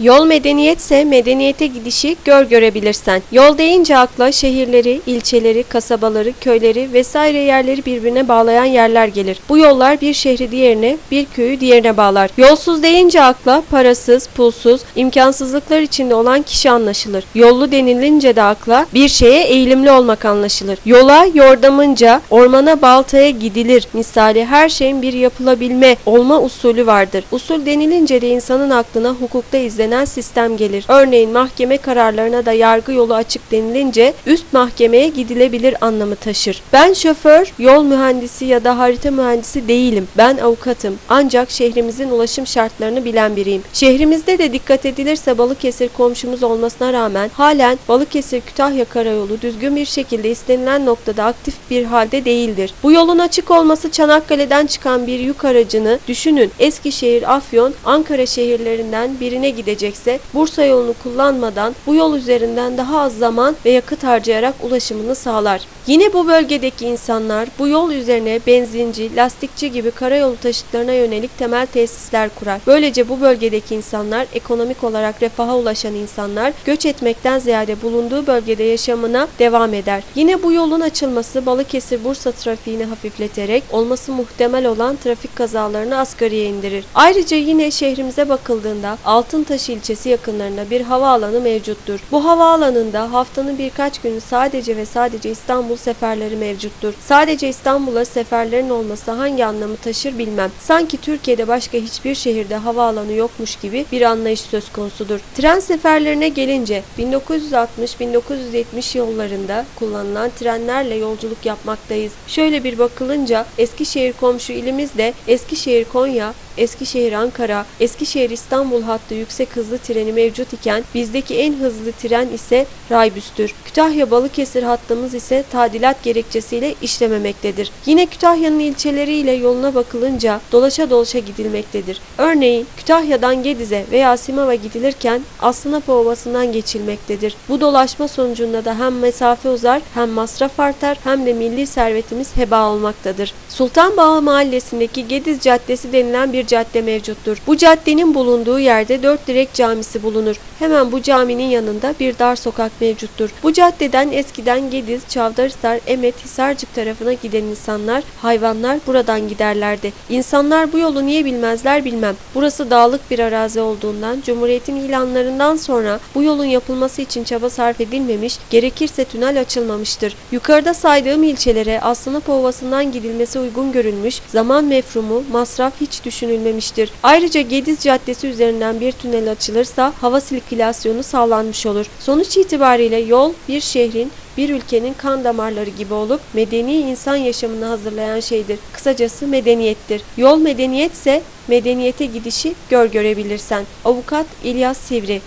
Yol medeniyetse medeniyete gidişi gör görebilirsen. Yol deyince akla şehirleri, ilçeleri, kasabaları, köyleri vesaire yerleri birbirine bağlayan yerler gelir. Bu yollar bir şehri diğerine, bir köyü diğerine bağlar. Yolsuz deyince akla parasız, pulsuz, imkansızlıklar içinde olan kişi anlaşılır. Yollu denilince de akla bir şeye eğilimli olmak anlaşılır. Yola yordamınca ormana baltaya gidilir. Misali her şeyin bir yapılabilme, olma usulü vardır. Usul denilince de insanın aklına hukukta izlenen sistem gelir. Örneğin mahkeme kararlarına da yargı yolu açık denilince üst mahkemeye gidilebilir anlamı taşır. Ben şoför, yol mühendisi ya da harita mühendisi değilim. Ben avukatım. Ancak şehrimizin ulaşım şartlarını bilen biriyim. Şehrimizde de dikkat edilirse Balıkesir komşumuz olmasına rağmen halen Balıkesir Kütahya Karayolu düzgün bir şekilde istenilen noktada aktif bir halde değildir. Bu yolun açık olması Çanakkale'den çıkan bir yük aracını düşünün. Eskişehir, Afyon, Ankara şehirlerinden birine gidecekse Bursa yolunu kullanmadan bu yol üzerinden daha az zaman ve yakıt harcayarak ulaşımını sağlar. Yine bu bölgedeki insanlar bu yol üzerine benzinci, lastikçi gibi karayolu taşıtlarına yönelik temel tesisler kurar. Böylece bu bölgedeki insanlar ekonomik olarak refaha ulaşan insanlar göç etmekten ziyade bulunduğu bölgede yaşamına devam eder. Yine bu yolun açılması Balıkesir-Bursa trafiğini hafifleterek olması muhtemel olan trafik kazalarını asgariye indirir. Ayrıca yine şehrimize bakıldığında Altıntaş ilçesi yakınlarında bir havaalanı mevcuttur. Bu havaalanında haftanın birkaç günü sadece ve sadece İstanbul seferleri mevcuttur. Sadece İstanbul'a seferlerin olması hangi anlamı taşır bilmem. Sanki Türkiye'de başka hiçbir şehirde havaalanı yokmuş gibi bir anlayış söz konusudur. Tren seferlerine gelince 1960-1970 yollarında kullanılan trenlerle yolculuk yapmaktayız. Şöyle bir bakılınca Eskişehir komşu ilimiz de Eskişehir Konya, Eskişehir Ankara, Eskişehir İstanbul hattı yüksek hızlı treni mevcut iken bizdeki en hızlı tren ise Raybüs'tür. Kütahya Balıkesir hattımız ise tadilat gerekçesiyle işlememektedir. Yine Kütahya'nın ilçeleriyle yoluna bakılınca dolaşa dolaşa gidilmektedir. Örneğin Kütahya'dan Gediz'e veya Simav'a gidilirken Aslınapo Ovası'ndan geçilmektedir. Bu dolaşma sonucunda da hem mesafe uzar hem masraf artar hem de milli servetimiz heba olmaktadır. Sultanbağ Mahallesi'ndeki Gediz Caddesi denilen bir cadde mevcuttur. Bu caddenin bulunduğu yerde Dört Direk Camisi bulunur. Hemen bu caminin yanında bir dar sokak mevcuttur. Bu caddeden eskiden Gediz, Çavdarhisar, Emet, Hisarcık tarafına giden insanlar, hayvanlar buradan giderlerdi. İnsanlar bu yolu niye bilmezler bilmem. Burası dağlık bir arazi olduğundan Cumhuriyet'in ilanlarından sonra bu yolun yapılması için çaba sarf edilmemiş, gerekirse tünel açılmamıştır. Yukarıda saydığım ilçelere Aslanap Ovası'ndan gidilmesi uygun görülmüş, zaman mefrumu, masraf hiç düşünülmemiştir. Ayrıca Gediz Caddesi üzerinden bir tünel açılırsa hava sirkülasyonu sağlanmış olur. Sonuç itibariyle yol bir şehrin bir ülkenin kan damarları gibi olup medeni insan yaşamını hazırlayan şeydir. Kısacası medeniyettir. Yol medeniyetse medeniyete gidişi gör görebilirsen. Avukat İlyas Sivri